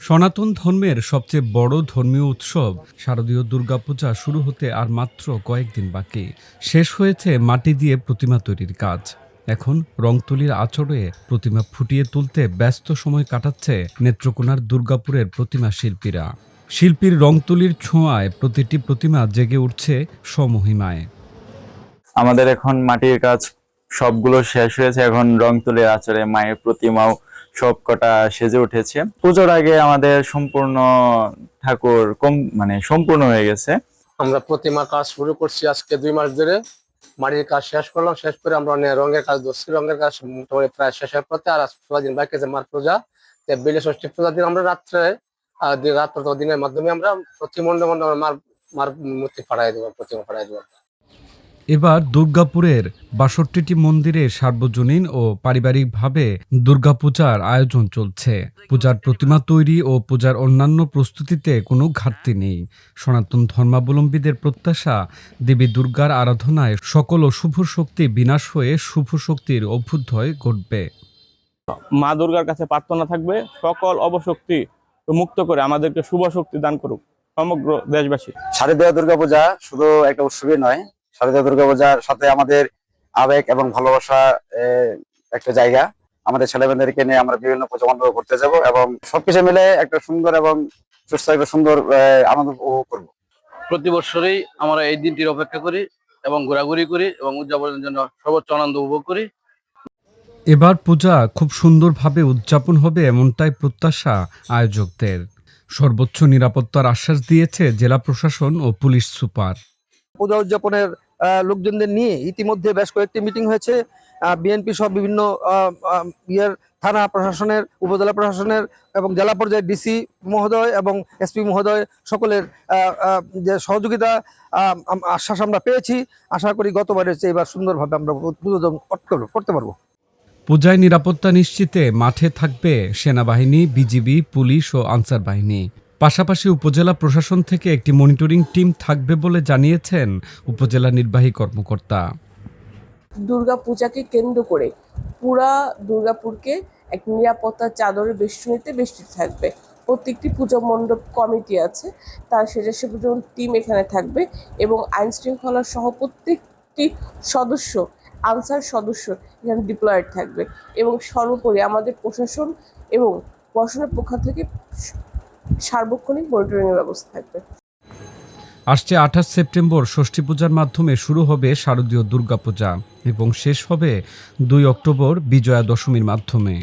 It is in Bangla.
সনাতন ধর্মের সবচেয়ে বড় ধর্মীয় উৎসব শারদীয় দুর্গাপূজা শুরু হতে আর মাত্র কয়েকদিন বাকি। শেষ হয়েছে মাটি দিয়ে প্রতিমা তৈরির কাজ। এখন রংতুলির আচরে প্রতিমা ফুটিয়ে তুলতে ব্যস্ত সময় কাটাচ্ছে নেত্রকোনার দুর্গাপুরের প্রতিমা শিল্পীরা। শিল্পীর রংতুলির ছোঁয়ায় প্রতিটি প্রতিমা জেগে উঠছে স্বমহিমায়। আমাদের এখন মাটির কাজ সবগুলো শেষ হয়েছে। এখন রং তুলির আচরে মায়ের প্রতিমাও সব কটা সেজে উঠেছে। পুজোর আগে আমাদের সম্পূর্ণ ঠাকুর কম মানে সম্পূর্ণ হয়ে গেছে। আমরা প্রতিমা কাজ শুরু করছি আজকে দুই মাস ধরে। মাটির কাজ শেষ করলাম, শেষ করে আমরা রঙের কাজ ধরছি রঙের কাজ মোটামুটি প্রায় শেষ হয়ে পড়তে আর দিন বাকি আছে মার পূজা বেলে ষষ্ঠী পূজা দিন আমরা রাত্রে রাত্র দিনের মাধ্যমে আমরা প্রতি মন্ডে মার মার মূর্তি ফাড়াই দেবো, প্রতিমা ফাড়াই দেবো। এবার দুর্গাপুরের বাষট্টিটি মন্দিরে সার্বজনীন ও পারিবারিকভাবে দুর্গাপূজার আয়োজন চলছে। পূজার প্রতিমা তৈরি ও পূজার অন্যান্য প্রস্তুতিতে কোনো ঘাটতি নেই। সনাতন ধর্মাবলম্বীদের প্রত্যাশা দেবী দুর্গার আরাধনায় সকল অশুভ শক্তি বিনাশ হয়ে শুভ শক্তির অভ্যুদয় ঘটবে। মা দুর্গার কাছে প্রার্থনা থাকবে সকল অবশক্তি মুক্ত করে আমাদেরকে শুভ শক্তি দান করুক সমগ্র দেশবাসী। শারদীয় দুর্গাপূজা শুধু একটা উৎসবই নয় শারদীয় দুর্গাপূজার সাথে আমাদের আবেগ এবং ভালোবাসা একটা জায়গা। আমাদের ছেলেমেয়েদেরকে নিয়ে আমরা বিভিন্ন পূজা মণ্ডপ করতে যাব এবং সবকিছু মিলে একটা সুন্দর এবং সুস্থ একটা সুন্দর আহ, আনন্দ উপভোগ করব। প্রতি বছরই আমরা এই দিনটির অপেক্ষা করি এবং ঘোরাঘুরি করি এবং উদযাপনের জন্য সর্বোচ্চ আনন্দ উপভোগ করি। এবার পূজা খুব সুন্দরভাবে উদযাপন হবে এমনটাই প্রত্যাশা আয়োজকদের। সর্বোচ্চ নিরাপত্তার আশ্বাস দিয়েছে জেলা প্রশাসন ও পুলিশ সুপার। পূজা উদযাপনের লোকজনদের নিয়ে ইতিমধ্যে বেশ কয়েকটি মিটিং হয়েছে। বিএনপি সহ বিভিন্ন ইয়ের থানা প্রশাসনের, উপজেলা প্রশাসনের এবং জেলা পর্যায়ে ডিসি মহোদয় এবং এসপি মহোদয় সকলের যে সহযোগিতা আশ্বাস আমরা পেয়েছি। আশা করি গতবারের চেয়ে এবার সুন্দরভাবে আমরা পারবো- করতে পারব। পূজায় নিরাপত্তা নিশ্চিতে মাঠে থাকবে সেনাবাহিনী, বিজিবি, পুলিশ ও আনসার বাহিনী। পাশাপাশি উপজেলা প্রশাসন থেকে একটি মনিটরিং টিম থাকবে বলে জানিয়েছেন উপজেলা নির্বাহী কর্মকর্তা। দুর্গা পূজাকে কেন্দ্র করে পুরা দুর্গাপুরকে এক নিরাপত্তা চাদরে বেষ্টনীতে বেষ্টিত থাকবে। প্রত্যেকটি পুজো মণ্ডপ কমিটি আছে, তার স্বেচ্ছাসেবক টিম এখানে থাকবে এবং আইন শৃঙ্খলা সহ প্রত্যেকটি সদস্য, আনসার সদস্য এখানে ডিপ্লয়েড থাকবে। এবং সর্বোপরি আমাদের প্রশাসন এবং প্রশাসনের পক্ষ থেকে সার্বক্ষণিক মনিটরিংয়ের ব্যবস্থা থাকবে। আসছে আঠাশ সেপ্টেম্বর, ষষ্ঠী পূজার মাধ্যমে শুরু হবে শারদীয় দুর্গাপূজা এবং শেষ হবে দুই অক্টোবর বিজয়া দশমীর মাধ্যমে।